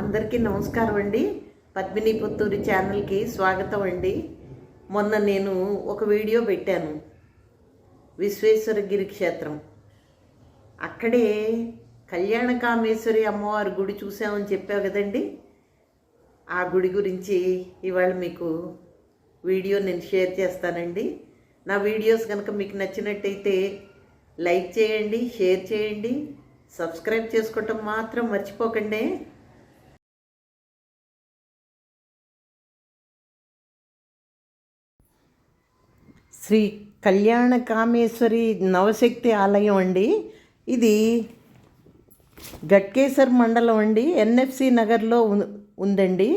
అందరికీ నమస్కారం అండి. పద్మిని పుత్తూరి ఛానల్కి స్వాగతం అండి. మొన్న నేను ఒక వీడియో పెట్టాను. విశ్వేశ్వరగిరి క్షేత్రం. అక్కడే కళ్యాణకామేశ్వరి అమ్మవారి గుడి చూసామని చెప్పావు కదండి. ఆ గుడి గురించి ఇవాళ మీకు వీడియో నేను షేర్ చేస్తానండి. నా వీడియోస్ కనుక మీకు నచ్చినట్టయితే లైక్ చేయండి షేర్ చేయండి. సబ్స్క్రైబ్ చేసుకోవటం మాత్రం మర్చిపోకండి. శ్రీ కళ్యాణ కామేశ్వరి నవశక్తి ఆలయం అండి. ఇది గట్కేశ్వర్ మండలం అండి. ఎన్ఎఫ్సి నగర్లో ఉందండి.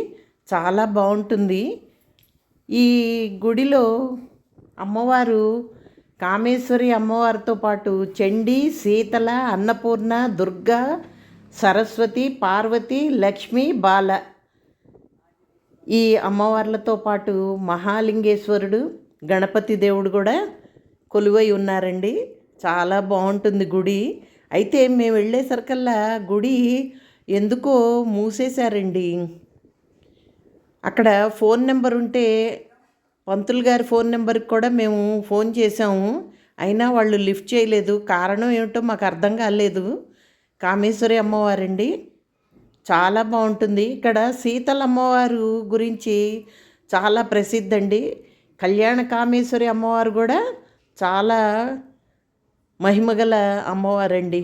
చాలా బాగుంటుంది. ఈ గుడిలో అమ్మవారు కామేశ్వరి అమ్మవారితో పాటు చండీ శీతల అన్నపూర్ణ దుర్గా సరస్వతి పార్వతి లక్ష్మి బాల ఈ అమ్మవార్లతో పాటు మహాలింగేశ్వరుడు గణపతి దేవుడు కూడా కొలువై ఉన్నారండి. చాలా బాగుంటుంది గుడి. అయితే మేము వెళ్ళేసరికల్లా గుడి ఎందుకో మూసేశారండి. అక్కడ ఫోన్ నెంబర్ ఉంటే పంతులు గారి ఫోన్ నెంబర్కి కూడా మేము ఫోన్ చేసాము అయినా వాళ్ళు లిఫ్ట్ చేయలేదు. కారణం ఏమిటో మాకు అర్థం కాలేదు. కామేశ్వరి అమ్మవారండి. చాలా బాగుంటుంది. ఇక్కడ శీతల అమ్మవారు గురించి చాలా ప్రసిద్ధండి. అండి కళ్యాణ కామేశ్వరి అమ్మవారు కూడా చాలా మహిమగల అమ్మవారండి.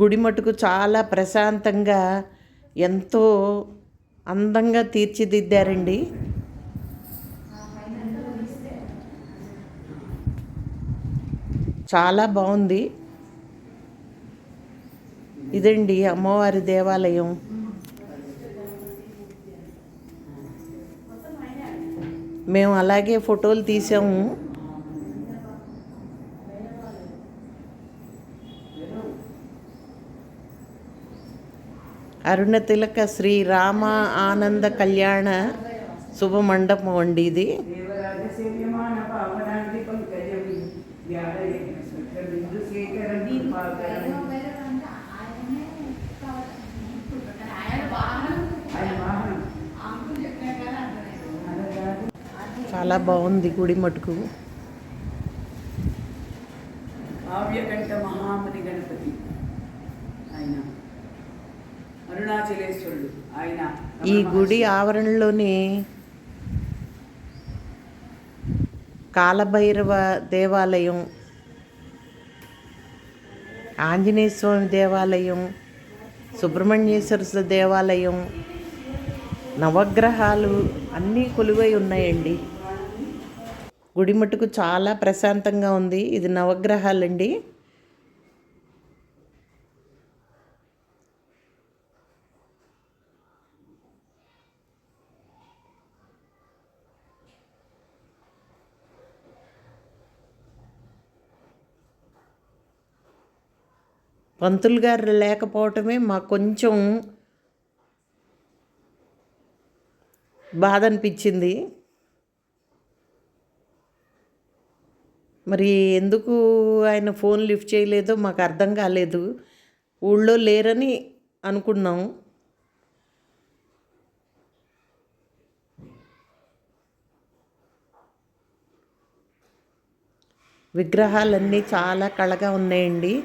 గుడి మటుకు చాలా ప్రశాంతంగా ఎంతో అందంగా తీర్చిదిద్దారండి. చాలా బాగుంది. ఇదండి అమ్మవారి దేవాలయం. మేము అలాగే ఫోటోలు తీసాము. అరుణ తిలక శ్రీ రామ ఆనంద కళ్యాణ శుభ మండపం అండి ఇది. చాలా బాగుంది గుడి మటుకు. ఆవ్యకంఠ మహాముని గణపతి ఆయన. అరుణాచలేశ్వరుడు ఆయన ఈ గుడి ఆవరణలోని కాలభైరవ దేవాలయం ఆంజనేయ స్వామి దేవాలయం సుబ్రహ్మణ్యేశ్వర దేవాలయం నవగ్రహాలు అన్నీ కొలువై ఉన్నాయండి. గుడి మటుకు చాలా ప్రశాంతంగా ఉంది. ఇది నవగ్రహాలండి. పంతులు గారు లేకపోవటమే మాకు కొంచెం బాధ అనిపించింది. మరి ఎందుకు ఆయన ఫోన్ లిఫ్ట్ చేయలేదో మాకు అర్థం కాలేదు. ఊళ్ళో లేరని అనుకున్నాం. విగ్రహాలన్నీ చాలా కళగా ఉన్నాయండి.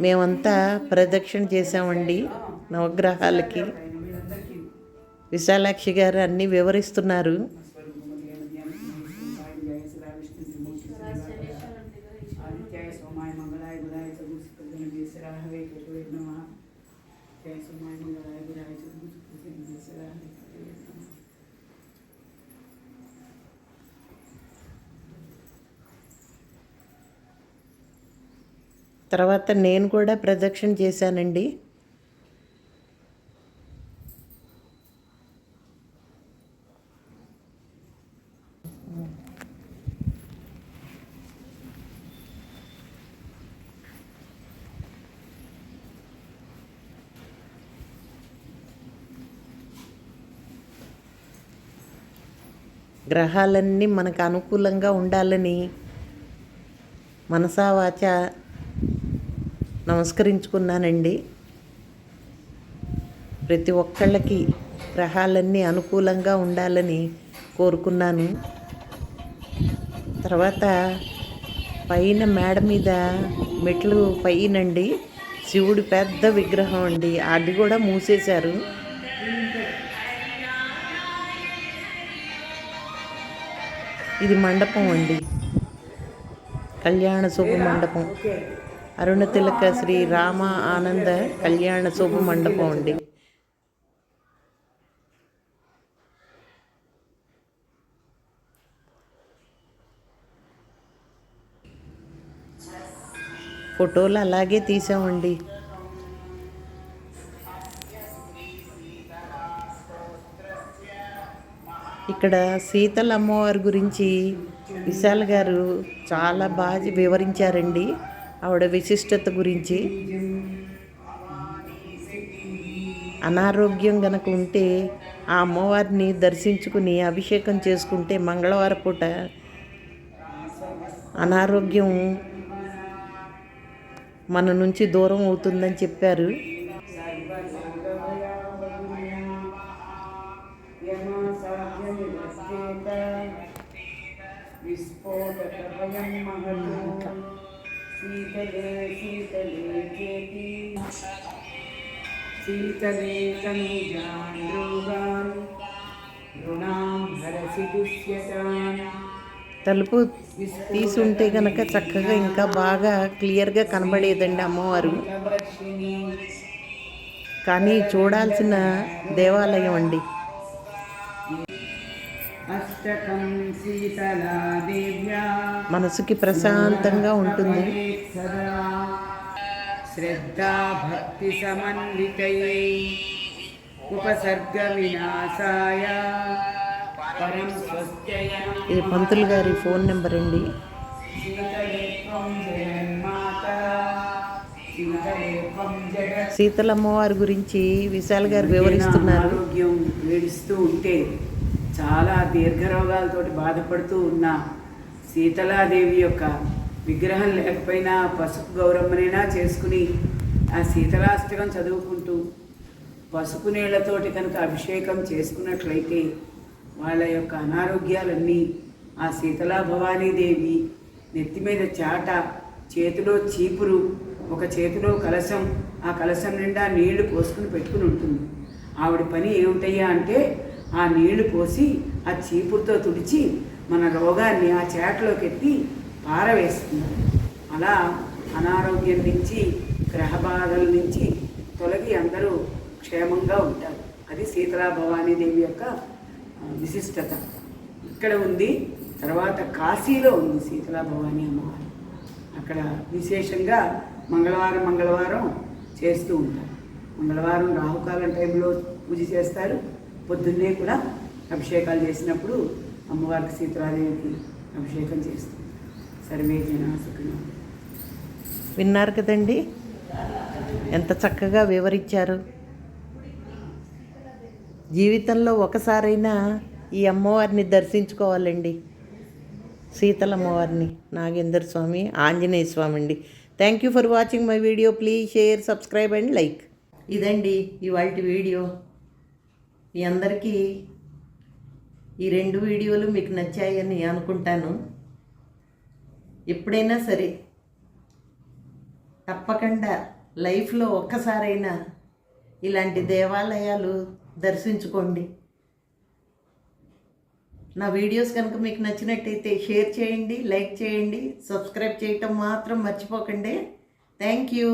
మేమంతా ప్రదక్షిణ చేసామండి నవగ్రహాలకి. విశాలాక్షి గారు అన్నీ వివరిస్తున్నారు. తర్వాత నేను కూడా ప్రదక్షిణ చేశానండి. గ్రహాలన్నీ మనకు అనుకూలంగా ఉండాలని మనసావాచ నమస్కరించుకున్నానండి. ప్రతి ఒక్కళ్ళకి గ్రహాలన్నీ అనుకూలంగా ఉండాలని కోరుకున్నాను. తర్వాత పైన మేడ మీద మెట్లు పైనండి. శివుడి పెద్ద విగ్రహం అండి. అది కూడా మూసేశారు. ఇది మండపం అండి. కళ్యాణ శుభ మండపం. అరుణతిలక అరుణ తిలక శ్రీ రామ ఆనంద కళ్యాణ శుభ మండపం అండి. ఫోటోలు అలాగే తీసామండి. ఇక్కడ సీతల అమ్మవారి గురించి విశాల్ గారు చాలా బాగా వివరించారండి. ఆవిడ విశిష్టత గురించి. అనారోగ్యం గనక ఉంటే ఆ అమ్మవారిని దర్శించుకుని అభిషేకం చేసుకుంటే మంగళవారం పూట అనారోగ్యం మన నుంచి దూరం అవుతుందని చెప్పారు. విస్ఫోటకభయం శీతలే శీతలే చేతి శీతలే తనుజాన్ రోగాన్ రుణాం హరసి దుష్యతాన్ తలుపు తీసుంటే కనుక చక్కగా ఇంకా బాగా క్లియర్గా కనబడేదండి అమ్మవారు. కానీ చూడాల్సిన దేవాలయం అండి. మనసుకి ప్రశాంతంగా ఉంటుంది. సదా శ్రద్ధా భక్తి సమన్వితయై. ఉపసర్గ వినాశాయ. ఇది పంతులు గారి ఫోన్ నెంబర్ అండి? అమ్మవారి గురించి విశాల్ గారు వివరిస్తున్నారు. ఆరోగ్యం వేడిస్తూ ఉంటే చాలా దీర్ఘరోగాలతోటి బాధపడుతూ ఉన్న సీతలాదేవి యొక్క విగ్రహం లేకపోయినా పసుపు గౌరమ్మనైనా చేసుకుని ఆ శీతలాష్టకం చదువుకుంటూ పసుపు నీళ్ళతోటి కనుక అభిషేకం చేసుకున్నట్లయితే వాళ్ళ యొక్క అనారోగ్యాలన్నీ ఆ శీతలా భవానీదేవి నెత్తి మీద చాట చేతిలో చీపురు ఒక చేతిలో కలశం ఆ కలశం నిండా నీళ్ళు పోసుకుని పెట్టుకుని ఉంటుంది. ఆవిడ పని ఏమిటయ్యా అంటే ఆ నీళ్ళు పోసి ఆ చీపురుతో తుడిచి మన రోగాన్ని ఆ చేటలోకి ఎత్తి పారవేస్తున్నారు. అలా అనారోగ్యం నుంచి గ్రహ బాధల నుంచి తొలగి అందరూ క్షేమంగా ఉంటారు. అది శీతలా భవానీదేవి యొక్క విశిష్టత. ఇక్కడ ఉంది తర్వాత కాశీలో ఉంది శీతలా భవానీ అమ్మవారు. అక్కడ విశేషంగా మంగళవారం మంగళవారం చేస్తూ ఉంటారు. మంగళవారం రాహుకాలం టైంలో పూజ చేస్తారు. పొద్దున్నే కూడా అభిషేకాలు చేసినప్పుడు అమ్మవారికి సీతారాదేవికి అభిషేకం చేస్తుంది సర్వే జన సుఖినో. విన్నారు కదండి? ఎంత చక్కగా వివరించారు. జీవితంలో ఒకసారైనా ఈ అమ్మవారిని దర్శించుకోవాలండి. సీతలమ్మవారిని నాగేందర్ స్వామి ఆంజనేయ స్వామి అండి. Thank you for watching my video please share subscribe and like ఇదండి ఇవాళ వీడియో. మీ అందరికీ ఈ రెండు వీడియోలు మీకు నచ్చాయని అనుకుంటాను. ఎప్పుడైనా సరే తప్పకుండా లైఫ్లో ఒక్కసారైనా ఇలాంటి దేవాలయాలు దర్శించుకోండి. నా వీడియోస్ కనుక మీకు నచ్చినట్టయితే షేర్ చేయండి లైక్ చేయండి సబ్స్క్రైబ్ చేయటం మాత్రం మర్చిపోకండి. Thank you.